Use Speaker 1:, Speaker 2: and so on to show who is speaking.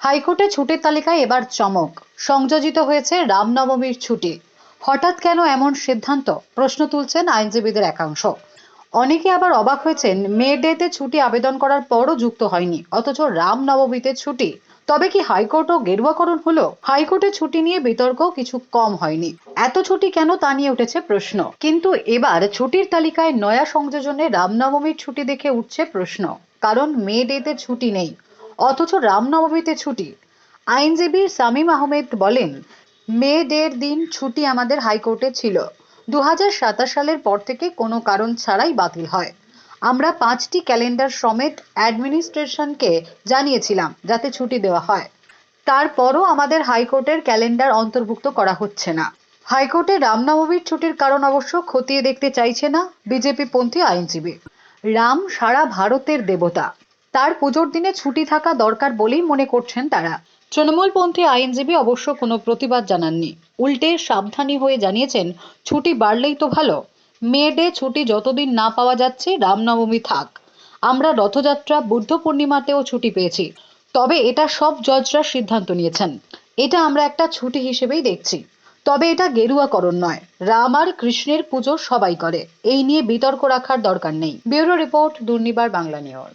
Speaker 1: হাইকোর্টে ছুটির তালিকায় এবার চমক। সংযোজিত হয়েছে রামনবমীর ছুটি। হঠাৎ কেন এমন সিদ্ধান্ত? প্রশ্ন তুলছেন আইনজীবীদের একাংশ। অনেকে আবার অবাক হয়েছেন, মে ডেতে ছুটি আবেদন করার পরও যুক্ত হয়নি। অথচ রামনবমীতে ছুটি। তবে কি হাইকোর্টও গেরুয়াকরণ হলো? হাইকোর্টে ছুটি নিয়ে বিতর্ক কিছু কম হয়নি। এত ছুটি কেন তা নিয়ে উঠেছে প্রশ্ন। কিন্তু এবার ছুটির তালিকায় নয়া সংযোজনে রামনবমীর ছুটি দেখে উঠছে প্রশ্ন। কারণ মে ডেতে ছুটি নেই। অথচ রামনবমীতে ছুটি। আইনজীবী সামিম আহমেদ বলেন, মে ডের দিন ছুটি আমাদের হাইকোর্টে ছিল। দু হাজার সাতাশ সালের পর থেকে কোনো কারণ ছাড়াই বাতিল হয়। আমরা পাঁচটি ক্যালেন্ডার সমেত অ্যাডমিনিস্ট্রেশনকে জানিয়েছিলাম যাতে ছুটি দেওয়া হয়। তারপরও আমাদের হাইকোর্টের ক্যালেন্ডার অন্তর্ভুক্ত করা হচ্ছে না। হাইকোর্টে রামনবমীর ছুটির কারণ অবশ্য খতিয়ে দেখতে চাইছে না বিজেপি পন্থী আইনজীবী। রাম সারা ভারতের দেবতা। তার পুজোর দিনে ছুটি থাকা দরকার বলেই মনে করছেন তারা। তৃণমূলপন্থী আইনজীবী অবশ্য কোনো প্রতিবাদ জানাননি। উল্টে সাবধানী হয়ে জানিয়েছেন, ছুটি বাড়লেই তো ভালো। মে ডে ছুটি যতদিন না পাওয়া যাচ্ছে, রামনবমী থাক। আমরা রথযাত্রা, বুদ্ধ পূর্ণিমাতেও ছুটি পেয়েছি। তবে এটা সব জজরা সিদ্ধান্ত নিয়েছেন। এটা আমরা একটা ছুটি হিসেবেই দেখছি। তবে এটা গেরুয়াকরণ নয়। রাম আর কৃষ্ণের পুজো সবাই করে। এই নিয়ে বিতর্ক রাখার দরকার নেই। Bureau report, Durnibar Bangla news.